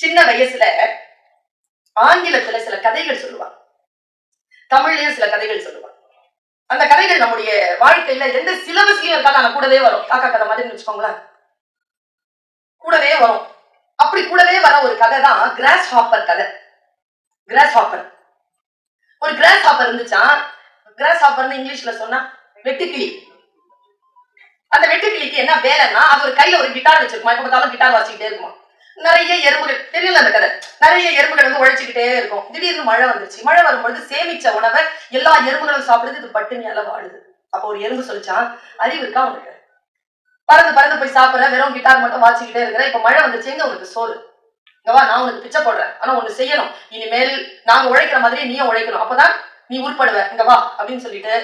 சின்ன வயசுல ஆங்கிலத்துல சில கதைகள் சொல்லுவாங்க. தமிழ்லயும் சில கதைகள் சொல்லுவாங்க. அந்த கதைகள் நம்முடைய வாழ்க்கையில எந்த சிலபஸ்லயும் இருக்காது. ஆனா கூடவே வரும். காக்கா கதை மாதிரி வச்சுக்கோங்களேன். கூடவே வரும். அப்படி கூடவே வர ஒரு கதை தான் கிராஸ் ஹாப்பர் கதை. கிராஸ் ஹாப்பர் ஒரு கிராஸ் ஹாப்பர் இருந்துச்சா? கிராஸ் ஹாப்பர்னு இங்கிலீஷ்ல சொன்னா வெட்டுக்கிளி. அந்த வெட்டுக்கிளிக்கு என்ன வேலைன்னா அது ஒரு கையில ஒரு கிட்டார் வச்சிருக்குமா? எப்ப பார்த்தாலும் கிட்டார் வாசிக்கிட்டே இருக்குமா? நிறைய எறும்புகள் தெரியல அந்த கதை? நிறைய எறும்புகள் வந்து உழைச்சிக்கிட்டே இருக்கும். திடீர்னு மழை வந்துருச்சு. மழை வரும்பொழுது சேமிச்ச உணவை எல்லா எறும்புகளும் சாப்பிடுது இது பட்டினியால வாழுது அப்போ ஒரு எறும்பு சொல்லிச்சான் அறிவு இருக்கா உனக்கு? பறந்து பறந்து போய் சாப்பிட்ற வெறும் கிட்டார் மட்டும் வாச்சிக்கிட்டே இருக்கிற இப்ப மழை வந்துச்சு எங்க உனக்கு சோறு. இங்கவா நான் உனக்கு பிச்சை போடுறேன். ஆனா ஒண்ணு செய்யணும். இனிமேல் நாங்க உழைக்கிற மாதிரி நீயும் உழைக்கணும். அப்பதான் நீ உருப்படுவ. இங்க வா அப்படின்னு சொல்லிட்டு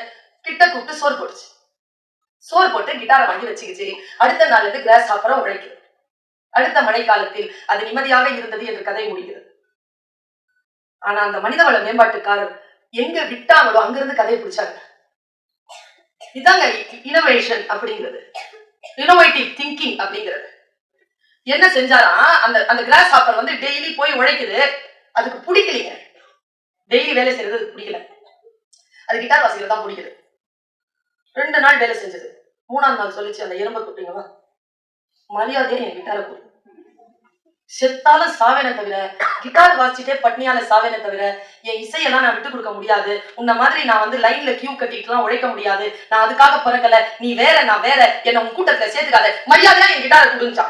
கிட்ட கூப்பிட்டு சோறு போட்டுச்சு. சோறு போட்டு கிட்டாரை வாங்கி வச்சுக்கிச்சு. அடுத்த நாள் இருந்து கிராஸ் சாப்பிட உழைக்குது அடுத்த மழை காலத்தில் அது நிம்மதியாக இருந்தது என்று கதை முடிகிறது. ஆனா அந்த மனிதவள மேம்பாட்டுக்காரர் எங்க விட்டாங்களோ அங்கிருந்து கதையை பிடிச்சாங்க இதாங்க இனோவேஷன் அப்படிங்கிறது. இனோவேட்டிவ் திங்கிங் அப்படிங்கிறது. என்ன செஞ்சாரா? அந்த அந்த கிராஸ் ஹாப்பர் வந்து டெய்லி போய் உழைக்குது. அதுக்கு பிடிக்கலைங்க. டெய்லி வேலை செய்யறது அதுக்கு பிடிக்கல. அது கிட்டார் வாசிக்கிறது தான் பிடிக்குது. ரெண்டு நாள் வேலை செஞ்சது. மூணாம் நாள் சொல்லிச்சு அந்த எறும்பை தொட்டிங்களா மரியாதையை என் கிட்டாரை கொடு. செத்தாலும் சாவேன தவிர கிட்டார் வாசிச்சுட்டே பட்னியால சாவேனே தவிர என் இசையெல்லாம் நான் விட்டு கொடுக்க முடியாது. உன்ன மாதிரி நான் வந்து லைன்ல கியூ கட்டிட்டுலாம் உழைக்க முடியாது. நான் அதுக்காக பிறக்கல. நீ வேற நான் வேற. என்ன உன் கூட்டத்துல சேர்த்துக்காத. மரியாதையா என் கிட்டாரை கொடுங்கச்சா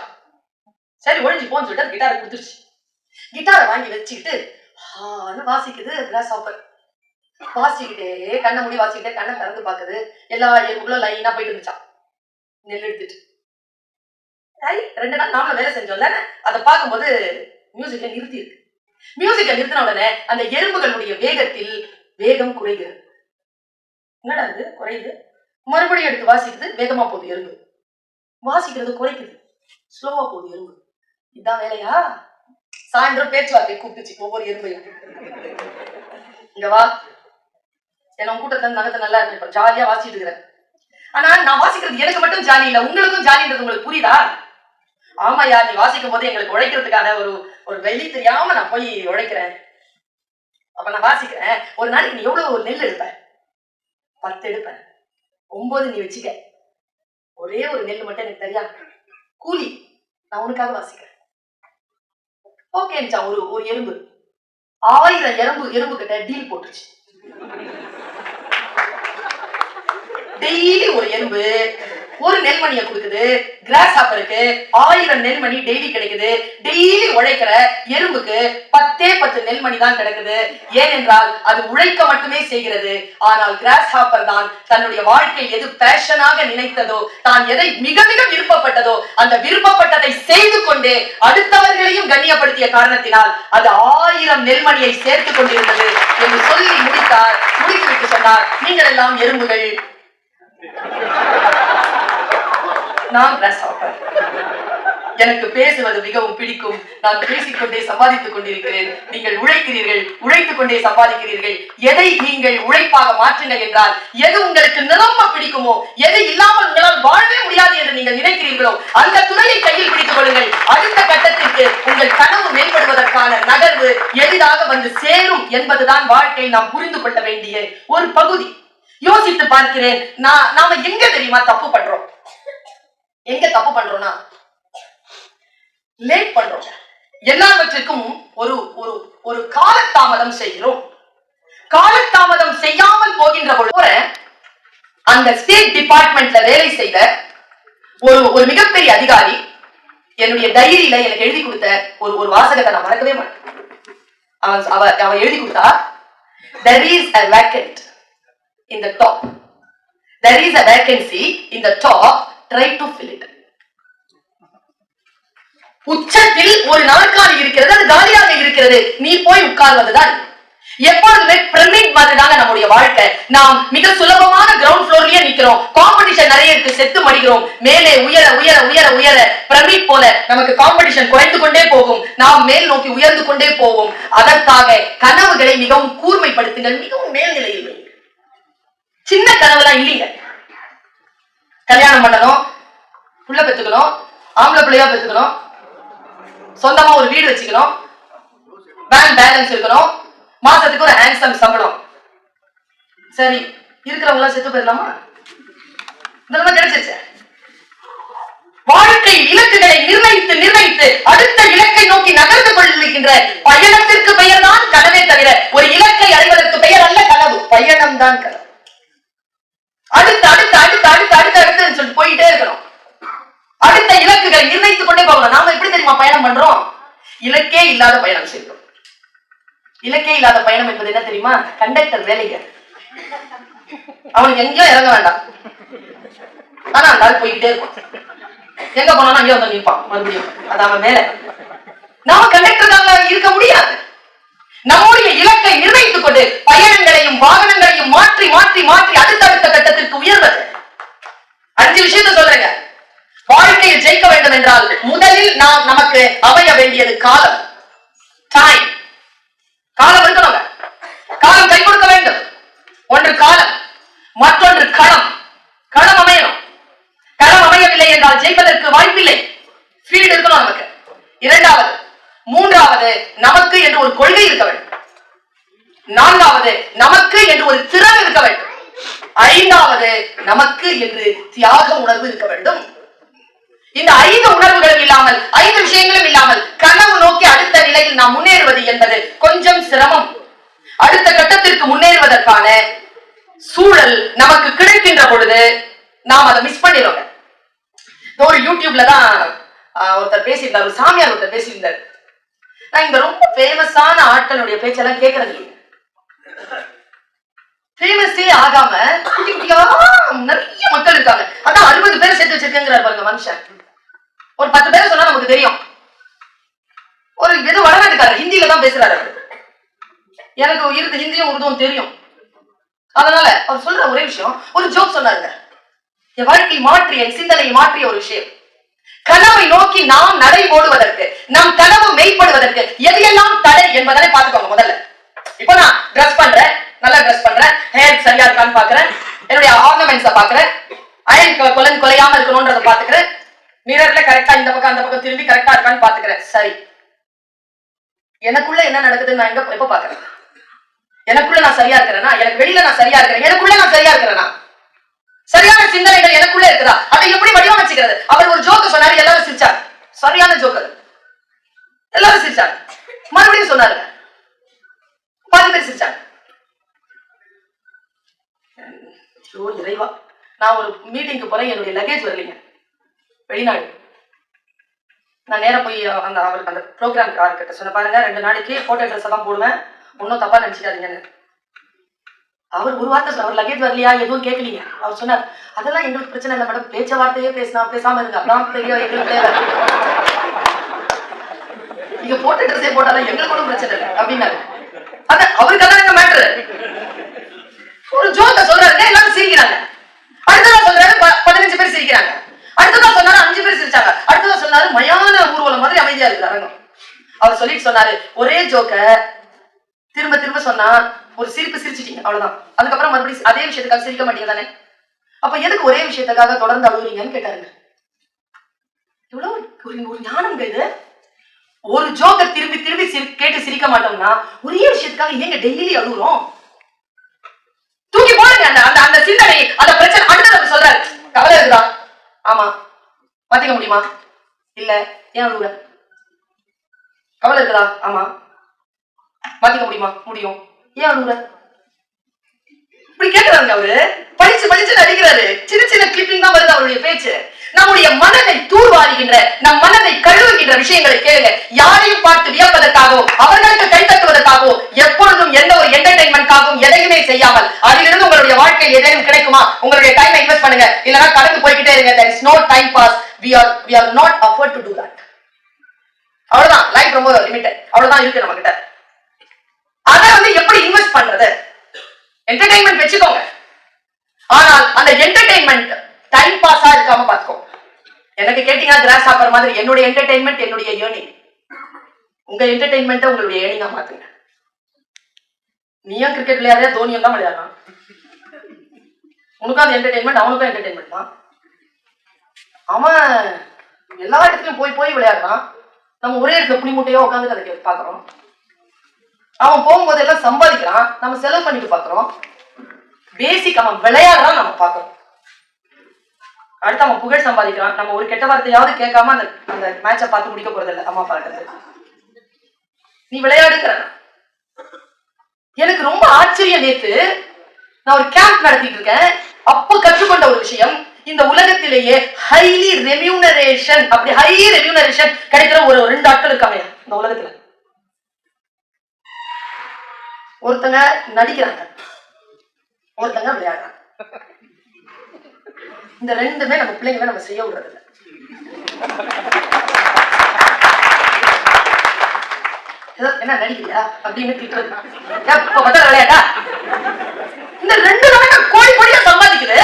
சரி ஒழிஞ்சு போன்னு சொல்லிட்டு அந்த கிட்டாரை கொடுத்துருச்சு. கிட்டாரை வாங்கி வச்சுக்கிட்டு ஹானு வாசிக்குது கிராஸ் ஆஃபர் வாசிக்கிட்டே கண்ணை மூடி வாசிக்கிட்டே கண்ணை திறந்து பாக்குது எல்லா எறும்புகளும் லைனா போயிட்டு இருந்துச்சான் நெல் எடுத்துட்டு. ஐ, ரெண்டு நாள் நாமளும் வேலை செஞ்சோம்ல அதை பார்க்கும்போது மியூசிக்கை நிறுத்தி இருக்கு. மியூசிக்கை நிறுத்தின உடனே அந்த எறும்புகளுடைய வேகத்தில் வேகம் குறைகிறது. என்னடா இது? குறையுது? மறுபடியும் எடுத்து வாசிக்குது வேகமா போகுது எறும்பு. வாசிக்கிறது குறைக்குது. ஸ்லோவா போகுது எறும்பு. இதான் வேலையா? சாயந்தரம் பேச்சுவார்த்தை கூப்பிட்டுச்சு ஒவ்வொரு எறும்பையும் இங்க வா. என்ன உன் கூட்டத்துல நகத்தை நல்லா இருக்கு இப்ப ஜாலியா வாசிட்டு இருக்கிறேன். ஆனா நான் வாசிக்கிறது எனக்கு மட்டும் ஜாலி இல்லை உங்களுக்கும் ஜாலின்றது உங்களுக்கு புரியுதா? ஆமாயா நீ வாசிக்கும் போது எங்களுக்கு உழைக்கிறதுக்கான ஒரு ஒரு வெளி தெரியாம நான் போய் உழைக்கிறேன். அப்ப நான் வாசிக்கிறேன். ஒரு நாளைக்கு நீ எவ்வளவு நெல் எடுப்ப? பத்து எடுப்பேன் ஒன்பது நீ வச்சுக்க. ஒரே ஒரு நெல் மட்டும் எனக்கு தெரியா? கூலி நான் உனக்காக வாசிக்கிறேன். ஓகேன்ச்சா ஒரு ஒரு எறும்பு. ஆயிரம் எறும்பு எறும்பு கிட்ட டீல் போட்டுருச்சு. டெய்லி ஒரு எறும்பு. ஒரு நெல்மணியை கொடுக்குது கிராஸ் ஹாப்பருக்கு ஆயிரம் நெல்மணி டெய்லி கிடைக்குது. டெய்லி உழைக்கிற எறும்புக்கு பத்தே பத்து நெல்மணி தான் கிடைக்குது. ஏனென்றால் அது உழைக்க மட்டுமே செய்கிறது. ஆனால் கிராஸ் ஹாப்பர் தான் தன்னுடைய வாழ்க்கை எது பேஷனாக நினைத்ததோ தான் எதை மிக மிக விருப்பப்பட்டதோ அந்த விருப்பப்பட்டதை செய்து கொண்டே அடுத்தவர்களையும் கண்ணியப்படுத்திய காரணத்தினால் அது ஆயிரம் நெல்மணியை சேர்த்து கொண்டிருந்தது என்று சொல்லி முடித்தார் முடித்துவிட்டு சொன்னார். நீங்கள் எல்லாம் எறும்புகள். நான் கிராஸ் எனக்கு பேசுவது மிகவும் பிடிக்கும். நான் பேசிக்கொண்டே சம்பாதித்துக் கொண்டிருக்கிறேன். நீங்கள் உழைக்கிறீர்கள் உழைத்துக் கொண்டே சம்பாதிக்கிறீர்கள். எதை நீங்கள் உழைப்பாக மாற்றுங்கள் என்றால் எது உங்களுக்கு நிரம்ப பிடிக்குமோ எது இல்லாமல் உங்களால் வாழவே முடியாது என்று நீங்கள் நினைக்கிறீர்களோ அந்த துறையை கையில் பிடித்துக் கொள்ளுங்கள். அடுத்த கட்டத்திற்கு உங்கள் கனவு மேம்படுவதற்கான நகர்வு எளிதாக வந்து சேரும் என்பதுதான் வாழ்க்கை நாம் புரிந்து கொள்ள வேண்டிய ஒரு பகுதி. யோசித்து பார்க்கிறேன் நான் நாம எங்க தெரியுமா தப்பு பண்றோம்? எங்க தப்பு பண்றோம்னா? லேட் பண்றோம். எல்லாவற்றிற்கும் ஒரு ஒரு ஒரு காலத்தாமதம் செய்கிறோம். காலத்தாமதம் செய்யாமல் போகின்ற பொழுது அந்த ஸ்டேட் டிபார்ட்மெண்ட்ல வேலை செய்த ஒரு ஒரு மிகப்பெரிய அதிகாரி என்னுடைய டைரியில எனக்கு எழுதி கொடுத்த ஒரு ஒரு வாசகத்தை நான் மறக்கவே மாட்டேன். அவன் அவ அவ எழுதி கொடுத்தா there is a vacant in the top. There is a vacancy in the top try to fill it உச்சத்தில் ஒரு நாற்காலி இருக்கிறது அது காலியாக இருக்கிறது. நீ போய் உட்கார்வதுதான். எப்பொழுதுமே பிரமிட் மாதிரிதாங்க நம்முடைய வாழ்க்கை. நாம் மிக சுலபமான கிரவுண்ட் ஃப்ளோர்லயே நிக்கிறோம். காம்படிஷன் நிறைய இருக்கு செத்து மடிக்கிறோம். மேலே உயர உயர உயர உயர பிரமிட் போல நமக்கு காம்படிஷன் குறைந்து கொண்டே போகும். நாம் மேல் நோக்கி உயர்ந்து கொண்டே போவோம். அதற்காக கனவுகளை மிகவும் கூர்மைப்படுத்துங்கள். மிகவும் மேல்நிலையில் சின்ன கனவுலாம் இல்லைங்க. கல்யாணம் பண்ணணும் புள்ள பெத்துக்கணும் ஆம்பளை பிள்ளையா பெத்துக்கணும் சொந்தமா ஒரு வீடு வச்சுக்கணும் பேங்க் பேலன்ஸ் இருக்கணும் மாசத்துக்கு ஒரு ஹேண்ட்ஸம் சம்பளம். சரி இருக்கிறவங்க எல்லாம் செத்து போயிடலாமா? இதெல்லாம் கிடைச்சிருச்சு. வாழ்க்கை இலக்குகளை நிர்ணயித்து நிர்ணயித்து அடுத்த இலக்கை நோக்கி நகர்ந்து கொள்கின்ற பயணத்திற்கு பெயர் தான் கனவே தவிர ஒரு இலக்கை அடைவதற்கு பெயர் அல்ல கனவு. பயணம் தான் கனவு. அடுத்து அடுத்து அடுத்து அடுத்து அடுத்து அடுத்து சொல்லிட்டு போயிட்டே இருக்கணும் அடுத்த இலக்குகளை நிர்ணயித்துக் கொண்டே போகலாம் நாம எப்படி தெரியுமா பயணம் பண்றோம்? இலக்கே இல்லாத பயணம் செய்கிறோம். இலக்கே இல்லாத பயணம் என்பது என்ன தெரியுமா? கண்டக்டர் வேலைங்க அவனுக்கு எங்கேயோ இறங்க வேண்டாம். ஆனா அந்த ஆள் போய்கிட்டே இருக்கும் எங்க போனாலும் அங்கேயே வந்து நிற்பான். மறுபடியும். அது அவன் வேலை. நாம கண்டக்டர்காக இருக்க முடியாது. நம்முடைய இலக்கை நிர்ணயித்துக் கொண்டு பயணங்களையும் வாகனங்களையும் மாற்றி மாற்றி மாற்றி அடுத்தடுத்த கட்டத்திற்கு உயர்வது. அஞ்சு விஷயத்த சொல்றேங்க. வாழ்க்கையில் ஜெயிக்க வேண்டும் என்றால் முதலில் நாம் நமக்கு அமைய வேண்டியது காலம். டைம் காலம் இருக்கணுங்க. காலம் கை கொடுக்க வேண்டும். ஒன்று காலம் மற்றொன்று களம். களம் அமையணும். களம் அமையவில்லை என்றால் ஜெயிப்பதற்கு வாய்ப்பில்லை. ஃபீல்டு இருக்கணும் நமக்கு. இரண்டாவது மூன்றாவது நமக்கு கொள்கை இருக்க வேண்டும். நான்காவது நமக்கு என்று ஒரு திறன் இருக்க வேண்டும். ஐந்தாவது நமக்கு என்று தியாக உணர்வு இருக்க வேண்டும். இந்த ஐந்து உணர்வுகளும் இல்லாமல் ஐந்து விஷயங்களும் இல்லாமல் கனவு நோக்கி அடுத்த நிலையில் நாம் முன்னேறுவது என்பது கொஞ்சம் சிரமம். அடுத்த கட்டத்திற்கு முன்னேறுவதற்கான சூழல் நமக்கு கிடைக்கின்ற பொழுது நாம் அதை மிஸ் பண்ணிடுறோம் ஒரு யூடியூப்ல தான் ஆஹ், ஒருத்தர் பேசியிருந்தார் ஒரு சாமியார் ஒருத்தர் பேசியிருந்தார். நான் இங்க ரொம்ப ஃபேமஸான ஆட்களுடைய பேச்செல்லாம் கேட்கறது இல்லை. ஃபேமஸே ஆகாம குட்டி குட்டியா நிறைய மக்கள் இருக்காங்க. அதான் அறுபது பேரை சேர்த்து வச்சிருக்கேங்கிறார் பாருங்க மனுஷன். ஒரு பத்து பேரை சொன்னா நமக்கு தெரியும். ஒரு இது வடநாட்டுக்காரர் ஹிந்தியில தான் பேசுறாரு எனக்கு இருந்து ஹிந்தியும் உருதும் தெரியும். அதனால அவர் சொல்ற ஒரே விஷயம் ஒரு ஜோக் சொன்னாருங்க. என் வாழ்க்கை மாற்றிய என் சிந்தனையை மாற்றிய ஒரு விஷயம். கனவை நோக்கி நாம் நடை ஓடுவதற்கு நம் கனவு மெய்ப்படுவதற்கு எதையெல்லாம் தடை என்பதனை பார்த்துக்கோங்க முதல்ல. இப்போ நான் ட்ரெஸ் பண்றேன். நல்லா ட்ரெஸ் பண்றேன். ஹேர் சரியா இருக்கான்னு பாக்குறேன் என்னுடைய ஆர்னமெண்ட்ஸ பாக்குறேன் அயன் கொலன் கொலையாம இருக்கணும்ன்றத பாத்துக்கிறேன் மிரர்ல கரெக்டா இந்த பக்கம் அந்த பக்கம் திரும்பி கரெக்டா இருக்கான்னு பாத்துக்கிறேன் சரி. எனக்குள்ள என்ன நடக்குதுன்னு நான் எங்க எப்ப பாக்குறேன் எனக்குள்ள நான் சரியா இருக்கிறேன்னா எனக்கு வெளியில நான் சரியா இருக்கிறேன். எனக்குள்ள நான் சரியா இருக்கிறேன்னா சரியான சிந்தனைகள் எனக்குள்ள இருக்குதா? அதை எப்படி வடிவமைச்சுக்கிறது? அவர் ஒரு ஜோக்கு சொன்னாரு எல்லாரும் சிரிச்சாங்க. சரியான ஜோக்கு எல்லாரும் சிரிச்சாங்க. மறுபடியும் சொன்னாருங்க பாதி பேர் சிரிச்சாங்க. ஐயோ இறைவா. நான் ஒரு மீட்டிங்க்கு போறேன் என்னுடைய லக்கேஜ் வரலைங்க. வெளிநாடு. நான் நேரம் போய் அந்த அவருக்கு அந்த ப்ரோக்ராம் கிட்ட சொன்ன பாருங்க ரெண்டு நாளைக்கு போட்டோ ட்ரெஸ் எல்லாம் போடுவேன். ஒன்றும் தப்பா நினைச்சுக்காதீங்கன்னு. அவர் ஒரு வார்த்தை அவர் லக்கேஜ் வரலையா எதுவும் கேட்கலீங்க அவர் சொன்னார் அதெல்லாம் எங்களுக்கு பிரச்சனை இல்லை மேடம் பேச்சவார்த்தையே பேசினா பேசாம இருங்க. அதான் பெரிய எங்களுக்கு தேவை. நீங்க போட்ட ட்ரெஸ்ஸே போட்டாலும் எங்களுக்கு ஒன்றும் பிரச்சனை இல்லை அப்படின்னாரு. அதான் அவருக்கு அதான் எங்க மேட்ரு ஒரு ஜோக்க சொல்றாருங்க எல்லாரும் சிரிக்கிறாங்க. அடுத்ததான் சொல்றாரு பதினஞ்சு பேர் சிரிக்கிறாங்க. அடுத்ததான் சொன்னாரு அஞ்சு பேர் சிரிச்சாங்க. அடுத்ததா சொன்னாரு மயான ஊர்வலம் மாதிரி அமைதியா இருக்கு அரங்கம் அவர் சொல்லிட்டு சொன்னாரு ஒரே ஜோக்க திரும்ப திரும்ப சொன்னா ஒரு சிரிப்பு சிரிச்சிட்டீங்க அவ்வளவுதான். அதுக்கப்புறம் மறுபடியும் அதே விஷயத்துக்காக சிரிக்க மாட்டீங்க தானே? அப்ப எதுக்கு ஒரே விஷயத்துக்காக தொடர்ந்து அழுகுறீங்கன்னு கேட்டாருங்க. இவ்வளவு ஒரு ஞானம் ஞானம்ங்க இது. ஒரு ஜோக்க திரும்பி திரும்பி சிரி- கேட்டு சிரிக்க மாட்டோம்னா ஒரே விஷயத்துக்காக ஏங்க டெய்லி அழுகுறோம் தூக்கி போடுங்க அந்த அந்த அந்த சிந்தனை அந்த பிரச்சனை. அடுத்தது சொல்றாரு. கவலை இருக்குதா? ஆமா. மாத்திக்க முடியுமா? இல்ல. ஏன் அழுகுற கவலை இருக்குதா? ஆமா. மாத்திக்க முடியுமா? முடியும். ஏன் அழுகுற இப்படி கேக்குறாங்க அவரு. படிச்சு படிச்சு நடிக்கிறாரு சின்ன சின்ன கிளிப்பிங் தான் வருது அவருடைய பேச்சு. நம்முடைய மனதை தூர்வாருகின்ற நம் மனதை கழுவுகின்ற விஷயங்களை கேளுங்க. யாரையும் பார்த்து வியப்பதற்காகவும் அவர்களுக்கு கைத்தட்டுவதற்காகவும் எப்பொழுதும் எந்த ஒரு என்டர்டைன்மெண்ட்காகவும் எதையுமே செய்யாமல் அதிலிருந்து உங்களுடைய வாழ்க்கையில் எதையும் கிடைக்குமா? உங்களுடைய டைமை இன்வெஸ்ட் பண்ணுங்க. இல்லைன்னா கடந்து போய்கிட்டே இருங்க. There is no time boss we are we are not afford to do that அவ்வளவுதான். லைஃப் ரொம்ப லிமிட்டட் அவ்வளவுதான் இருக்கு நம்ம கிட்ட அதை வந்து எப்படி இன்வெஸ்ட் பண்றது? என்டர்டைன்மெண்ட் வச்சுக்கோங்க. ஆனால் அந்த என்டர்டைன்மெண்ட் டைம் பாஸா இருக்காம பாத்துக்கோங்க எனக்கு கேட்டீங்கன்னா கிராஸ் சாப்பிட்ற மாதிரி என்னுடைய என்டர்டைன்மெண்ட் என்னுடைய ஏர்னிங் உங்க என்டர்டைன்மெண்ட்டை உங்களுடைய ஏர்னிங்கா மாத்துங்க. நீயும் கிரிக்கெட் விளையாடுறியா? தோனியும் தான் விளையாடுறான் உனக்கும் அது என்டர்டைன்மெண்ட் அவனுக்கும் என்டர்டைன்மெண்ட் தான். அவன் எல்லா இடத்துலயும் போய் போய் விளையாடுறான். நம்ம ஒரே இடத்துல புளிமூட்டையோ உட்காந்து அதை பாக்குறோம் அவன் போகும்போது எல்லாம் சம்பாதிக்கிறான். நம்ம செலவு பண்ணிட்டு பாக்குறோம். பேசிக் அவன் விளையாடுறான் நம்ம பார்க்கறோம் அடுத்து அவன் புகழ் சம்பாதிக்கிறான். நம்ம ஒரு கெட்ட வார்த்தையாவது கேட்காம அந்த அந்த மேட்சை பார்த்து முடிக்க போறது இல்லை. அம்மா அப்பா நீ விளையாடுக்கிற. எனக்கு ரொம்ப ஆச்சரியம் நேத்து. நான் ஒரு கேம்ப் நடத்திட்டு இருக்கேன். அப்ப கற்றுக்கொண்ட ஒரு விஷயம் இந்த உலகத்திலேயே ஹைலி ரெமியூனரேஷன் அப்படி ஹை ரெமியூனரேஷன் கிடைக்கிற ஒரு ரெண்டு ஆட்கள் இருக்காங்க. இந்த உலகத்துல. ஒருத்தங்க நடிக்கிறாங்க. ஒருத்தங்க விளையாடுறாங்க. இந்த ரெண்டுமே நம்ம பிள்ளைங்களை நம்ம செய்ய விடுறது இல்ல. ஏதோ என்ன நடிக்கலையா? அப்படின்னு திட்டுறது. எப்ப பார்த்தா விளையாட்டா? இந்த ரெண்டு நாளைக்கு கோடி கோடியா சம்பாதிக்குது.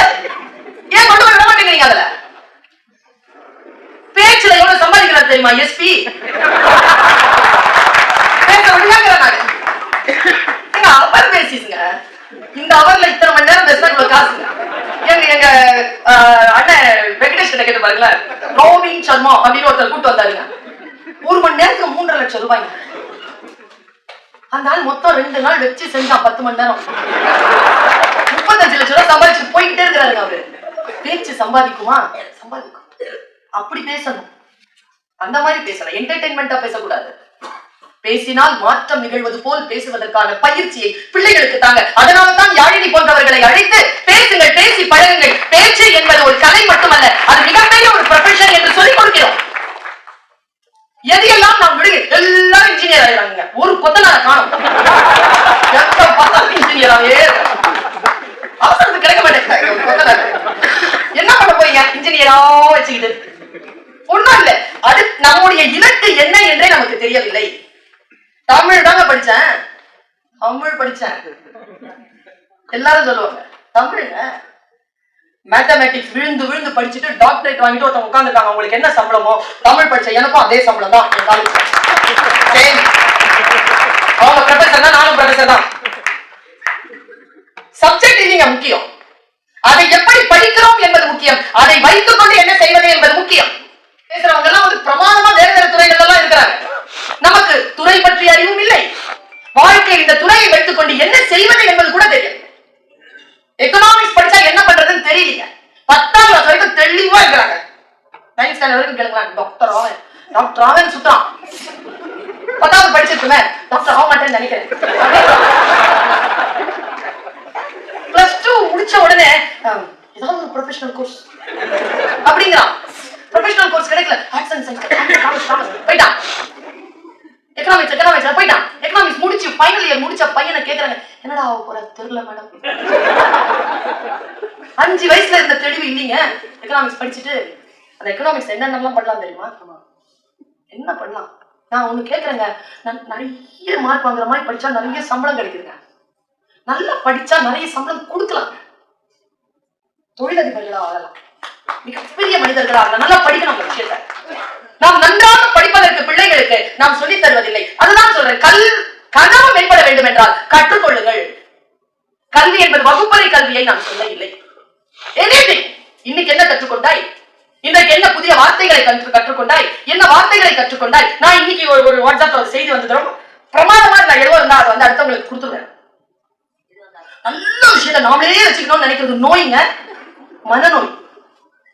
ஏன் கொண்டு போய் மாட்டேங்கிறீங்க அதுல? பேச்சுல எவ்வளவு சம்பாதிக்கிறார் தெரியுமா எஸ்பி பேச முடியாங்கிறேன் நானு. அவர் பேசிடுங்க. இந்த அவர்ல இத்தனை மணி நேரம் பேசினா இவ்வளவு காசுங்க எங்க எங்க ஆஹ், அண்ணன் வெங்கடேஷன் கேட்டு பாருங்களேன். ரோவின் சர்மா அப்படின்னு ஒருத்தர் கூட்டு வந்தாருங்க. ஒரு மணி நேரத்துக்கு மூன்றரை லட்சம் ரூபாய்ங்க. அந்த நாள் மொத்தம் ரெண்டு நாள் வச்சு செஞ்சான் பத்து மணி நேரம். முப்பத்தஞ்சு லட்சம் ரூபாய் சம்பாதிச்சு போய்கிட்டே இருக்கிறாருங்க அவரு. பேச்சு சம்பாதிக்குமா? சம்பாதிக்கும். அப்படி பேசணும். அந்த மாதிரி பேசலாம் என்டர்டைன்மெண்டா பேசக்கூடாது. பேசினால் மாற்றம் நிகழ்வது போல் பேசுவதற்கான பயிற்சியை பிள்ளைகளுக்கு தாங்க. அதனால தான் யாழினி போன்றவர்களை அழைத்து பேசுங்கள் பேசி பழகுங்கள். பேச்சு என்பது ஒரு கலை மட்டுமல்ல அது மிகப்பெரிய ஒரு ப்ரொஃபஷன் என்று சொல்லிக் கொடுக்கிறோம். எதையெல்லாம் நாம் விடுங்க எல்லாரும் இன்ஜினியர் ஆயிடுறாங்க ஒரு கொத்தனார காணும். எப்ப பார்த்தாலும் இன்ஜினியராகவே அவசரத்துக்கு கிடைக்க மாட்டேங்கிறாங்க என்ன பண்ண போறீங்க? இன்ஜினியரா வச்சுக்கிட்டு. ஒண்ணும் இல்ல. அது நம்முடைய இலக்கு என்ன என்றே நமக்கு தெரியவில்லை. தமிழ் தாங்க படிச்சேன். தமிழ் படிச்சேன். எல்லாரும் சொல்லுவாங்க தமிழ் மேத்தமேட்டிக்ஸ் விழுந்து விழுந்து படிச்சுட்டு டாக்டரேட் வாங்கிட்டு ஒருத்தவங்க உட்காந்துருக்காங்க உங்களுக்கு என்ன சம்பளமோ தமிழ் படிச்ச எனக்கும் அதே சம்பளம் தான். அவங்க ப்ரொஃபசர் தான் நானும் ப்ரொஃபசர் தான். சப்ஜெக்ட் இல்லைங்க முக்கியம். அதை எப்படி படிக்கிறோம் என்பது முக்கியம். அதை வைத்துக் கொண்டு என்ன செய்வது என்பது முக்கியம். பேசுறவங்க எல்லாம் வந்து பிரமாதமா வேறு வேற துறைகள் எல்லாம் இருக்கிறாங்க. நமக்கு துறை பற்றி அறிவும் இல்லை. வாழ்க்கையில் இந்த துறையை வைத்துக் கொண்டு என்ன செய்வது என்பது கூட தெரியும் எக்கனாமிக்ஸ் படிச்சா என்ன பண்றதுன்னு தெரியல பத்தாம் கிளாஸ் வரைக்கும் தெளிவா இருக்கிறாங்க. நைன்த் ஸ்டாண்டர்ட் வரைக்கும் கேளுங்களேன் டாக்டர் ஆவன். டாக்டர் ஆவன் சுத்தம் பத்தாவது படிச்சிருக்குமே டாக்டர் ஆக மாட்டேன்னு நினைக்கிறேன். பிளஸ் டூ முடிச்ச உடனே ஏதாவது ஒரு ப்ரொஃபஷனல் கோர்ஸ் அப்படிங்கிறான். ப்ரொஃபஷனல் கோர்ஸ் கிடைக்கல. ஆர்ட்ஸ் அண்ட் சயின்ஸ் போயிட்டான். எக்கனாமிக்ஸ் எக்கனாமிக்ஸ் போயிட்டான். எக்கனாமிக்ஸ் முடிச்சு ஃபைனல் இயர் முடிச்ச பையனை கேக்குறாங்க என்னடா ஆக போற தெரியல மேடம் அஞ்சு வயசுல இருந்த தெளிவு இல்லைங்க. எக்கனாமிக்ஸ் படிச்சுட்டு அந்த எக்கனாமிக்ஸ் என்னென்னலாம் பண்ணலாம் தெரியுமா? என்ன பண்ணலாம்? நான் ஒண்ணு கேக்குறேங்க. நான் நிறைய மார்க் வாங்குற மாதிரி படிச்சா நிறைய சம்பளம் கிடைக்குதுங்க. நல்லா படிச்சா நிறைய சம்பளம் கொடுக்கலாம். தொழிலதிபர்களா ஆகலாம். மிகப்பெரிய மனிதர்களா ஆகலாம். நல்லா படிக்கணும் அந்த விஷயத்த. நாம் நன்றாக படிப்பதற்கு பிள்ளைகளுக்கு நாம் சொல்லித் தருவதில்லை. அதுதான் சொல்றேன். கல் கனவு மேம்பட வேண்டும் என்றால் கற்றுக்கொள்ளுங்கள். கல்வி என்பது வகுப்பறை கல்வியை நான் சொல்ல இல்லை இன்னைக்கு என்ன கற்றுக்கொண்டாய்? இன்றைக்கு என்ன புதிய வார்த்தைகளை கற்று கற்றுக்கொண்டாய்? என்ன வார்த்தைகளை கற்றுக்கொண்டாய்? நான் இன்னைக்கு ஒரு ஒரு வாட்ஸ்அப்ல ஒரு செய்தி வந்தது ரொம்ப பிரமாதமா நான் எழுவ இருந்தா அதை வந்து அடுத்தவங்களுக்கு கொடுத்துருவேன். நல்ல விஷயத்தை நாமளே வச்சுக்கணும்னு நினைக்கிறது நோய்ங்க. மனநோய்.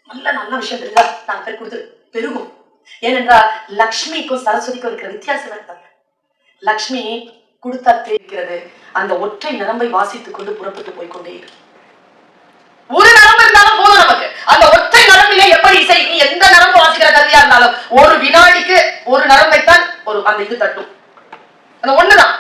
நல்ல நல்ல விஷயம் நான் பேர் கொடுத்து பெருகும். ஏனென்றால் லக்ஷ்மிக்கும் சரஸ்வதிக்கும் இருக்கிற வித்தியாசம் என்ன லக்ஷ்மி கொடுத்தா தெரிகிறது அந்த ஒற்றை நரம்பை வாசித்துக் கொண்டு புறப்பட்டு போய்கொண்டே இருக்கு ஒரு நரம்பு இருந்தாலும் போதும் நமக்கு. அந்த ஒற்றை நரம்பிலே எப்படி இசை? நீ எந்த நரம்பு வாசிக்கிற கதையா இருந்தாலும் ஒரு வினாடிக்கு ஒரு நரம்பைத்தான் ஒரு அந்த இது தட்டும். அந்த ஒண்ணுதான்.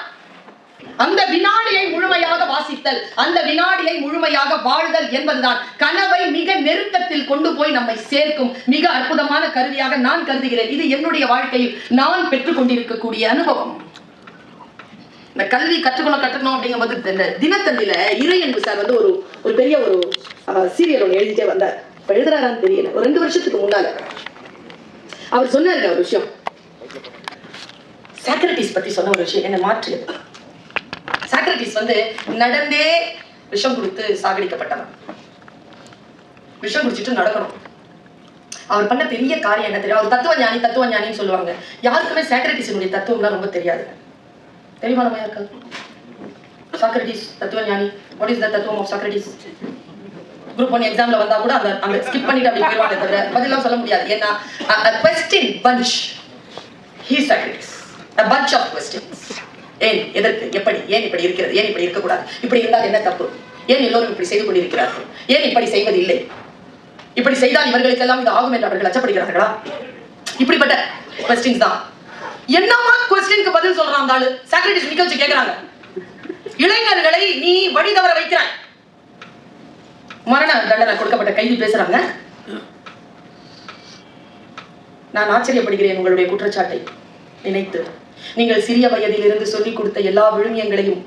அந்த வினாடியை முழுமையாக வாசித்தல் அந்த வினாடியை முழுமையாக வாழ்தல் என்பதுதான். கனவை மிக நெருக்கத்தில் கொண்டு போய் நம்மை சேர்க்கும் மிக அற்புதமான கருவியாக நான் கருதுகிறேன். இது என்னுடைய வாழ்க்கையில் நான் பெற்றுக் கொண்டிருக்கக்கூடிய அனுபவம். இந்த கல்வி கற்றுக்கணும் கற்றுக்கணும் அப்படிங்கும்போது இந்த தினத்தந்தில இறையன்பு சார் வந்து ஒரு ஒரு பெரிய ஒரு சீரியல் ஒன்று எழுதிட்டே வந்தார். இப்ப எழுதுறாரான்னு தெரியல. ஒரு ரெண்டு வருஷத்துக்கு முன்னால. அவர் சொன்னாருங்க ஒரு விஷயம். சாக்ரட்டிஸ் பத்தி சொன்ன ஒரு விஷயம் என்ன மாற்றியது சாக்ரட்டிஸ் வந்து நடந்தே விஷம் கொடுத்து சாகடிக்கப்பட்டவன். விஷம் குடிச்சிட்டு நடக்கணும். அவர் பண்ண பெரிய காரியம் என்ன தெரியும்? அவர் தத்துவ ஞானி தத்துவ ஞானின்னு சொல்லுவாங்க. யாருக்குமே சாக்ரட்டிஸினுடைய தத்துவம்லாம் ரொம்ப தெரியாது. தெரியுமா நம்ம யாருக்காவது? சாக்ரட்டிஸ் தத்துவ ஞானி வாட் இஸ் த தத்துவம் ஆஃப் சாக்ரட்டிஸ் குரூப் ஒன் எக்ஸாம்ல வந்தா கூட அந்த அங்க ஸ்கிப் பண்ணிட்டு அப்படி போயிடுவாங்க தவிர பதிலாம் சொல்ல முடியாது. ஏன்னா question punch he Socrates a bunch of questions. ஏன் எதற்கு எப்படி ஏன் இப்படி இருக்கிறது ஏன் இப்படி இருக்கக்கூடாது? இப்படி இருந்தால் என்ன தப்பு? ஏன் எல்லோரும் இப்படி செய்து கொண்டிருக்கிறார்கள்? ஏன் இப்படி செய்வது இல்லை இப்படி செய்தால் இவர்களுக்கெல்லாம் இது ஆகும் என்று அவர்கள் அச்சப்படுகிறார்களா? இப்படிப்பட்ட கொஸ்டின்ஸ் தான். என்னமா கொஸ்டினுக்கு பதில் சொல்றான் அந்த ஆளு? சாக்ரட்டிஸ் நிக்க வச்சு கேக்குறாங்க. இளைஞர்களை நீ வழி தவற வைக்கிறாய். மரண தண்டனை கொடுக்கப்பட்ட கைதி பேசுறாங்க. நான் ஆச்சரியப்படுகிறேன் உங்களுடைய குற்றச்சாட்டை நினைத்து. நீங்கள் சிறிய வயதிலிருந்து சொல்லிக் கொடுத்த எல்லா விழுமியங்களையும்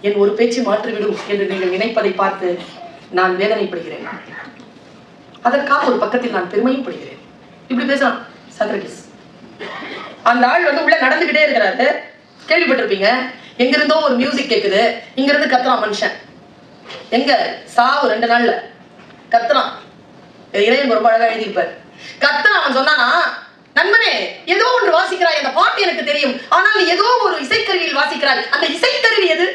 என் ஒரு பேச்சு மாற்றிவிடும் என்று நீங்கள் நினைப்பதை பார்த்து நான் வேதனைப்படுகிறேன். அதற்காக ஒரு பக்கத்தில் நான் பெருமையும் படுகிறேன். இப்படி பேசலாம் சாக்ரட்டிஸ் அந்த ஆள் வந்து உள்ள நடந்துகிட்டே இருக்கிறாரு. கேள்விப்பட்டிருப்பீங்க. எங்கிருந்தோ ஒரு மியூசிக் கேக்குது. இங்க இருந்து கத்துறான் மனுஷன். எங்க? சாவு ரெண்டு நாள்ல. கத்துறான். இறைவன் ரொம்ப அழகா எழுதியிருப்பார். கத்துறான் அவன் சொன்னானா நண்பனே ஏதோ ஒன்று வாசிக்கிறாய் அந்த பாட்டு எனக்கு தெரியும். ஆனால் நீ ஏதோ ஒரு இசைக்கருவியில் வாசிக்கிறாய். அந்த இசைக்கருவி எது?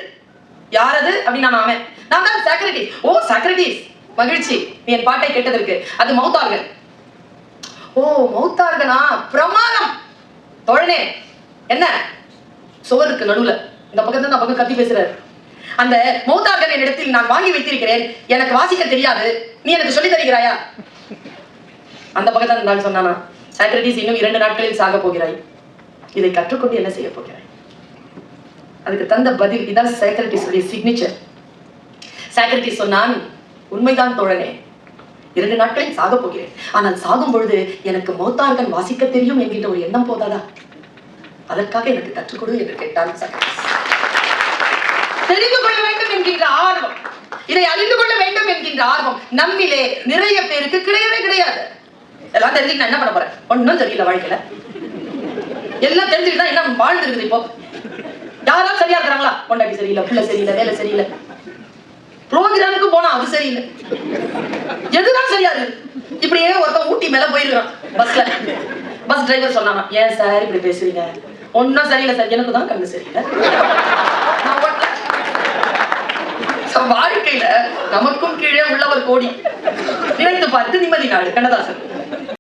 யார் அது அப்படின்னு நான் அவன். நான் தான் சாக்ரட்டிஸ் ஓ சாக்ரட்டிஸ் மகிழ்ச்சி. நீ என் பாட்டை கேட்டதற்கு. அது மௌத்தார்கள். ஓ மௌத்தார்கனா பிரமாதம். தோழனே என்ன? சுவருக்கு நடுவுல. இந்த பக்கத்துல இந்த பக்கம் கத்தி பேசுறாரு. அந்த மௌத்தார்கன் என்னிடத்தில் நான் வாங்கி வைத்திருக்கிறேன். எனக்கு வாசிக்க தெரியாது. நீ எனக்கு சொல்லி தருகிறாயா? அந்த பக்கத்துல இருந்தாலும் சொன்னானா? சாக்ரட்டிஸ் இன்னும் இரண்டு நாட்களில் சாக போகிறாய். இதை கற்றுக்கொண்டு என்ன செய்ய போகிறாய்? அதுக்கு தந்த பதில் இதான் சாக்ரட்டிஸ் உடைய சிக்னேச்சர் சாக்ரட்டிஸ் சொன்னான் உண்மைதான் தோழனே இரண்டு நாட்களில் சாக போகிறேன். ஆனால் சாகும் பொழுது எனக்கு மௌத்தார்கன் வாசிக்க தெரியும் என்கின்ற ஒரு எண்ணம் போதாதா? அதற்காக எனக்கு கற்றுக்கொடு என்று கேட்டான் சாக்ரட்டிஸ் தெரிந்து கொள்ள வேண்டும் என்கின்ற ஆர்வம். இதை அறிந்து கொள்ள வேண்டும் என்கின்ற ஆர்வம் நம்மிலே நிறைய பேருக்கு கிடையவே கிடையாது. எல்லாம் தெரிஞ்சுட்டு நான் என்ன பண்ண போறேன்? ஒண்ணும் தெரியல வாழ்க்கையில. எல்லாம் தெரிஞ்சுட்டு தான் என்ன வாழ்ந்து இருக்குது இப்போ. யாராவது சரியா இருக்கிறாங்களா? பொண்டாட்டி சரியில்லை பிள்ளை சரியில்லை வேலை சரியில்லை. ப்ரோக்ராமுக்கு போனா அது சரியில்லை. எதுதான் சரியா இருக்கு? இப்படியே ஒருத்தன் ஊட்டி மேல போயிருக்கான் பஸ்ல பஸ் டிரைவர் சொன்னானா ஏன் சார் இப்படி பேசுறீங்க? ஒன்னும் சரியில்லை சார் எனக்கு தான் கண்ணு சரியில்லை. வாழ்க்கையில நமக்கும் கீழே உள்ளவர் கோடி. நினைத்து பார்த்து நிம்மதி நாடு. கண்ணதாசன்.